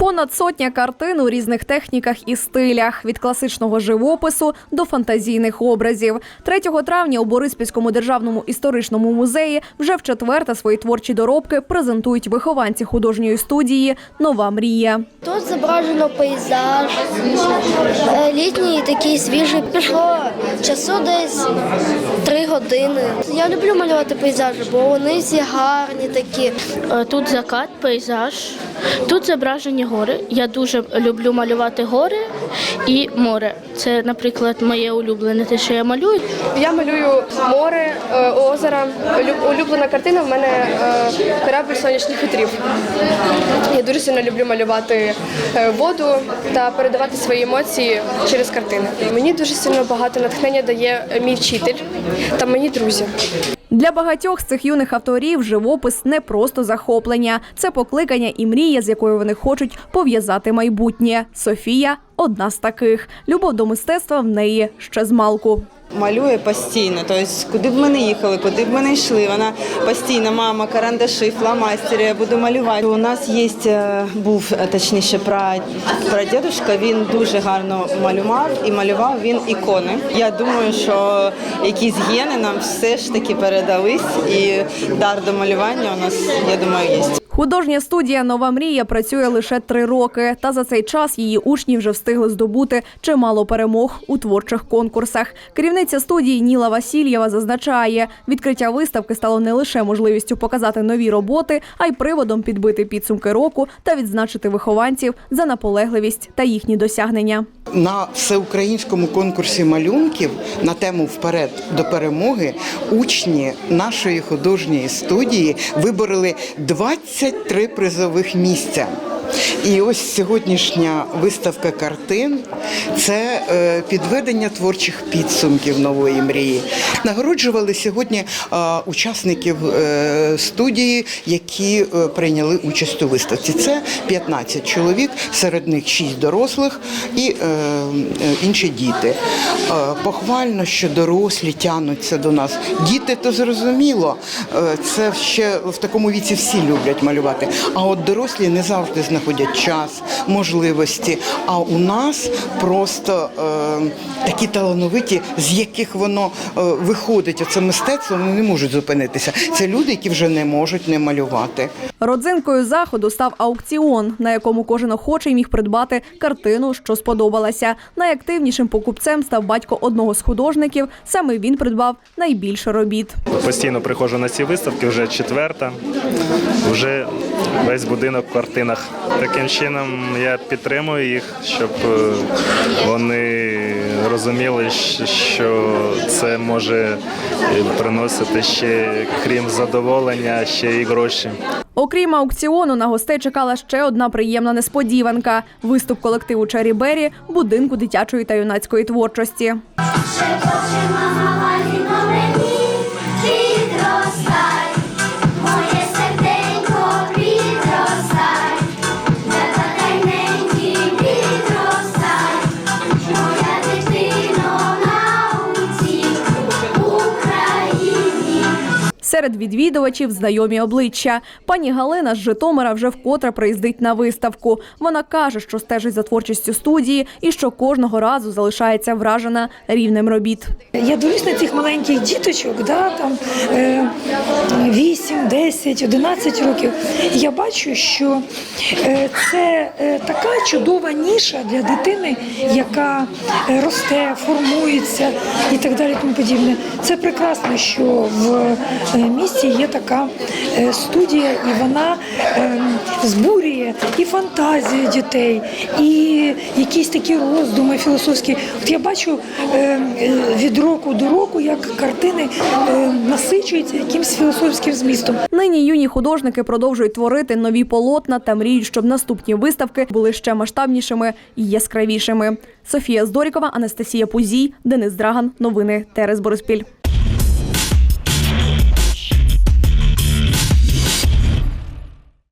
Понад сотня картин у різних техніках і стилях від класичного живопису до фантазійних образів. 3 травня у Бориспільському державному історичному музеї вже в четверте свої творчі доробки презентують вихованці художньої студії Нова мрія. Тут зображено пейзаж, е, літній такий свіжий. Пішло часу десь три години. Я люблю малювати пейзажі, бо вони всі гарні такі. Е, Тут закат, пейзаж, тут зображені гори. Я дуже люблю малювати гори і море. Це, наприклад, моє улюблене те, що я малюю. Я малюю море, е, озера. Улюблена картина в мене е, корабль сонячних вітрів. Я дуже сильно люблю малювати е, воду та передавати свої емоції через картини. Мені дуже сильно багато натхнення дає мій вчитель та мої друзі. Для багатьох з цих юних авторів живопис не просто захоплення, це покликання і мрія, з якою вони хочуть пов'язати майбутнє. Софія одна з таких. Любов до мистецтва в неї ще з малку. Малює постійно, тобто куди б ми не їхали, куди б ми не йшли. Вона постійно, мама, карандаші, фломастери, я буду малювати. У нас є, е, був е, точніше пра, прадідушка, він дуже гарно малював і малював він ікони. Я думаю, що якісь гени нам все ж таки передались, і дар до малювання у нас, я думаю, є. Художня студія Нова мрія працює лише три роки. Та за цей час її учні вже встигли здобути чимало перемог у творчих конкурсах. Керівниця студії Ніла Васильєва зазначає, відкриття виставки стало не лише можливістю показати нові роботи, а й приводом підбити підсумки року та відзначити вихованців за наполегливість та їхні досягнення. На всеукраїнському конкурсі малюнків на тему Вперед до перемоги учні нашої художньої студії вибороли 23 призових місця. І ось сьогоднішня виставка картин це е, підведення творчих підсумків нової мрії. Нагороджували сьогодні е, учасників е, студії, які прийняли участь у виставці. Це 15 чоловік, серед них 6 дорослих і інші діти. Похвально, що дорослі тянуться до нас. Діти то зрозуміло, це ще в такому віці всі люблять малювати. А от дорослі не завжди знаходять час, можливості. А у нас просто е, такі талановиті, з яких воно е, виходить. Оце мистецтво вони не можуть зупинитися. Це люди, які вже не можуть не малювати. Родзинкою заходу став аукціон, на якому кожен охочий міг придбати картину, що сподобалася. Найактивнішим покупцем став батько одного з художників. Саме він придбав найбільше робіт. Постійно приходжу на ці виставки, вже четверта. Вже весь будинок в картинах. Таким чином я підтримую їх, щоб е, вони розуміли, що це може е, приносити ще крім задоволення, ще і гроші. Окрім аукціону, на гостей чекала ще одна приємна несподіванка: виступ колективу Чері Бері будинку дитячої та юнацької творчості. Серед відвідувачів знайомі обличчя. Пані Галина з Житомира вже вкотре приїздить на виставку. Вона каже, що стежить за творчістю студії і що кожного разу залишається вражена рівнем робіт. Я дивлюсь на цих маленьких діточок, да, там е, 8, 10, 11 років. Я бачу, що е, це е, така чудова ніша для дитини, яка е, росте, формується і так далі. Тому подібне. Це прекрасно, що в місті є така е, студія, і вона е, збурює і фантазію дітей, і якісь такі роздуми філософські. От я бачу е, е, від року до року, як картини е, насичуються якимсь філософським змістом. Нині юні художники продовжують творити нові полотна та мріють, щоб наступні виставки були ще масштабнішими і яскравішими. Софія Здорікова, Анастасія Пузій, Денис Драган. Новини Терес Бориспіль.